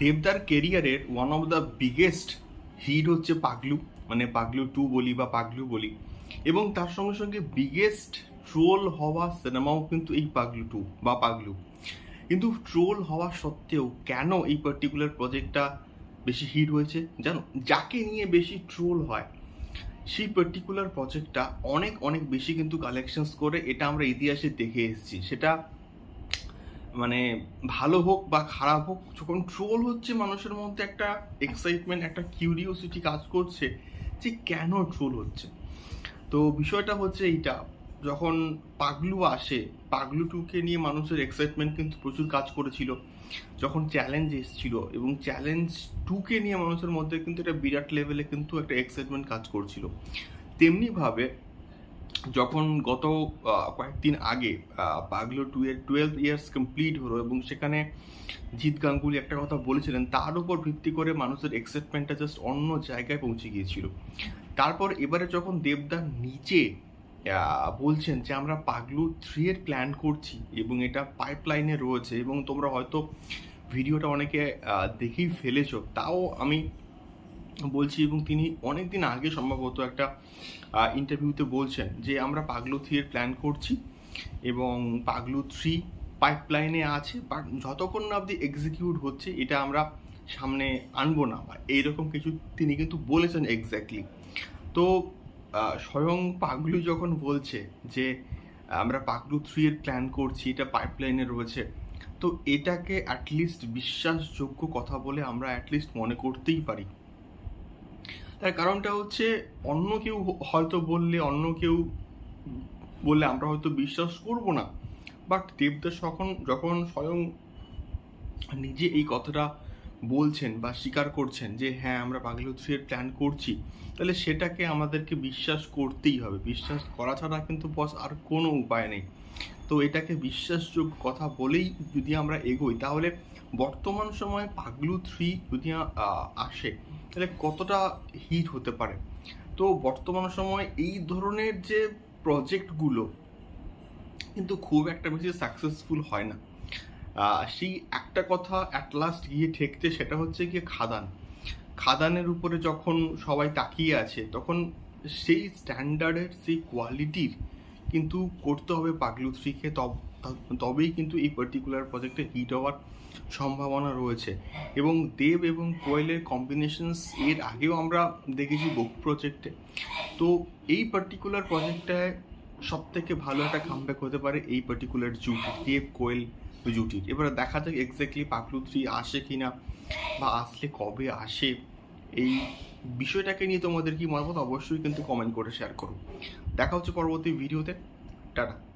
দেবদার কেরিয়ারের one of the biggest hit হচ্ছে পাগলু মানে পাগলু টু বলি বা পাগলু বলি। এবং তার সঙ্গে সঙ্গে বিগেস্ট ট্রোল হওয়া সিনেমাও কিন্তু এই পাগলু টু বা পাগলু। কিন্তু ট্রোল হওয়া সত্ত্বেও কেন এই পার্টিকুলার প্রজেক্টটা বেশি হিট হয়েছে? জানো, যাকে নিয়ে বেশি ট্রোল হয়, সেই পার্টিকুলার প্রজেক্টটা অনেক অনেক বেশি কিন্তু কালেকশনস করে, এটা আমরা ইতিহাসে দেখে এসেছি। সেটা মানে ভালো হোক বা খারাপ হোক যখন ট্রোল হচ্ছে মানুষের মধ্যে একটা এক্সাইটমেন্ট একটা কিউরিওসিটি কাজ করছে যে কেন ট্রোল হচ্ছে। তো বিষয়টা হচ্ছে এইটা, যখন পাগলু আসে, পাগলু টুকে নিয়ে মানুষের এক্সাইটমেন্ট কিন্তু প্রচুর কাজ করেছিল। যখন চ্যালেঞ্জ এসেছিল এবং চ্যালেঞ্জ টুকে নিয়ে মানুষের মধ্যে কিন্তু একটা বিরাট লেভেলে কিন্তু একটা এক্সাইটমেন্ট কাজ করছিল। তেমনিভাবে যখন গত কয়েকদিন আগে পাগলো টু এর টুয়েলভ ইয়ার্স কমপ্লিট হলো এবং সেখানে জিৎ গাঙ্গুলি একটা কথা বলেছিলেন, তার উপর ভিত্তি করে মানুষের এক্সাইটমেন্টটা জাস্ট অন্য জায়গায় পৌঁছে গিয়েছিল। তারপর এবারে যখন দেবদা নিচে বলছেন যে আমরা পাগলু থ্রি এর প্ল্যান করছি এবং এটা পাইপলাইনে রয়েছে এবং তোমরা হয়তো ভিডিওটা অনেকে দেখেই ফেলেছো, তাও আমি বলছি এবং তিনি অনেক দিন আগে সম্ভবত একটা ইন্টারভিউতে বলছেন যে আমরা পাগলু থ্রি এর প্ল্যান করছি এবং পাগলু থ্রি পাইপলাইনে আছে বাট যতক্ষণ না অবধি এক্সিকিউট হচ্ছে, এটা আমরা সামনে আনব না। বা এইরকম কিছু তিনি কিন্তু বলেছেন এক্স্যাক্টলি তো স্বয়ং পাগলু যখন বলছে যে আমরা পাগলু থ্রি এর প্ল্যান করছি, এটা পাইপলাইনে রয়েছে, তো এটাকে অ্যাটলিস্ট বিশ্বাসযোগ্য কথা বলে আমরা অ্যাটলিস্ট মনে করতেই পারি। তার কারণটা হচ্ছে অন্য কেউ হয়তো বললে, অন্য কেউ বললে আমরা হয়তো বিশ্বাস করব না। বাট দেবদাস যখন যখন স্বয়ং নিজে এই কথাটা বলছেন বা স্বীকার করছেন যে হ্যাঁ আমরা পাগলু থ্রিয়ের প্ল্যান করছি, তাহলে সেটাকে আমাদেরকে বিশ্বাস করতেই হবে। বিশ্বাস করা ছাড়া কিন্তু বস আর কোনো উপায় নেই। তো এটাকে বিশ্বাসযোগ্য কথা বলেই যদি আমরা এগোই, তাহলে বর্তমান সময়ে পাগলু থ্রি যদি আসে, তাহলে কতটা হিট হতে পারে? তো বর্তমান সময় এই ধরনের যে প্রজেক্টগুলো কিন্তু খুব একটা বেশি সাকসেসফুল হয় না। সেই একটা কথা অ্যাট লাস্ট গিয়ে ঠেকতে সেটা হচ্ছে গিয়ে খাদান। খাদানের উপরে যখন সবাই তাকিয়ে আছে, তখন সেই স্ট্যান্ডার্ডের সেই কোয়ালিটির কিন্তু করতে হবে পাগলু থ্রিকে তবেই কিন্তু এই পার্টিকুলার প্রজেক্টে হিট হওয়ার সম্ভাবনা রয়েছে। এবং দেব এবং কোয়েলের কম্বিনেশনস এর আগেও আমরা দেখেছি বহু প্রজেক্টে তো এই পার্টিকুলার প্রজেক্টটায় সব থেকে ভালো একটা কামব্যাক হতে পারে এই পার্টিকুলার জুটি, দেব, কোয়েল জুটির। এবার দেখা যাক এক্স্যাক্টলি পাকলু থ্রি আসে কি না বা আসলে কবে আসে। এই বিষয়টাকে নিয়ে তোমাদের কি মতামত? অবশ্যই কিন্তু কমেন্ট করে শেয়ার করো। দেখা হচ্ছে পরবর্তী ভিডিওতে টাটা।